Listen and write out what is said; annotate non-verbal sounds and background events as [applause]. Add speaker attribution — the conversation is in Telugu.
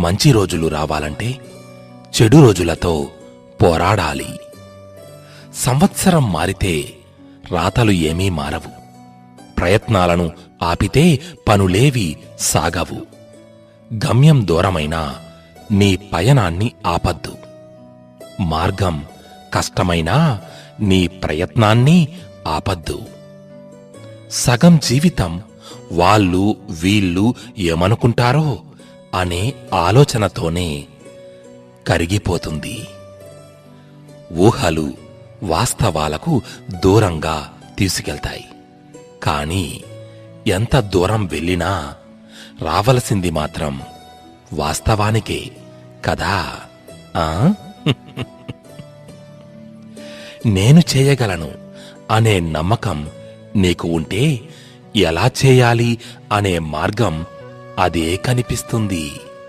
Speaker 1: మంచి రోజులు రావాలంటే చెడు రోజులతో పోరాడాలి. సంవత్సరం మారితే రాతలు ఏమీ మారవు. ప్రయత్నాలను ఆపితే పనులేవి సాగవు. గమ్యం దూరమైనా నీ పయనాన్ని ఆపద్దు. మార్గం కష్టమైనా నీ ప్రయత్నాన్ని ఆపద్దు. సగం జీవితం వాళ్ళు వీళ్ళు ఏమనుకుంటారో అనే ఆలోచనతోనే కరిగిపోతుంది. ఊహలు వాస్తవాలకు దూరంగా తీసుకెళ్తాయి. కానీ ఎంత దూరం వెళ్ళినా రావలసింది మాత్రం వాస్తవానికే కదా? ఆ? [laughs] నేను చేయగలను అనే నమ్మకం నీకు ఉంటే ఎలా చేయాలి అనే మార్గం అదే కనిపిస్తుంది.